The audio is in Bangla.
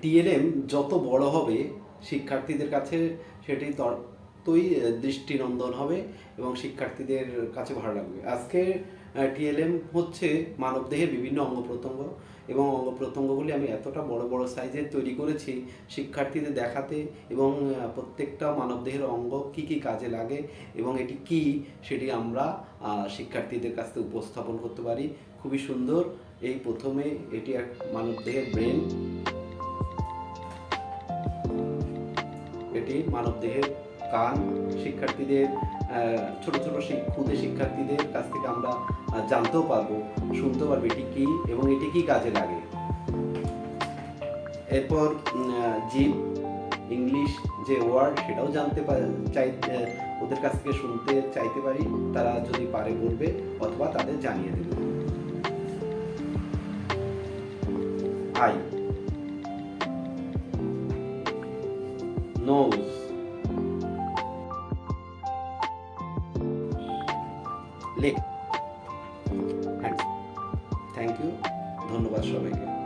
টিএলএম যত বড় হবে, শিক্ষার্থীদের কাছে সেটি ততই দৃষ্টিনন্দন হবে এবং শিক্ষার্থীদের কাছে ভালো লাগবে। আজকে টিএলএম হচ্ছে মানবদেহের বিভিন্ন অঙ্গ প্রত্যঙ্গ এবং অঙ্গ প্রত্যঙ্গগুলি আমি এতটা বড় বড় সাইজের তৈরি করেছি শিক্ষার্থীদের দেখাতে এবং প্রত্যেকটা মানবদেহের অঙ্গ কি কি কাজে লাগে এবং এটি কি সেটি আমরা শিক্ষার্থীদের কাছ উপস্থাপন করতে পারি। খুবই সুন্দর। এই প্রথমে এটি এক মানবদেহের ব্রেন। এটি মানবদেহের কান, শিক্ষার্থীদের ছোট ছোট ক্ষুদে শিক্ষার্থীদের কাছ থেকে আমরা জানতেও পারব শুনতে পারব এটি কি এবং এটি কি কাজে লাগে। এরপর জিভ ইংলিশ যে ওয়ার্ড সেটাও জানতে চাই ওদের কাছ থেকে শুনতে চাইতে পারি। তারা যদি পারে বলবে অথবা তাদের জানিয়ে দেবে। আই। নোজ লেগ হ্যাঁ থ্যাংক ইউ ধন্যবাদ সবাইকে।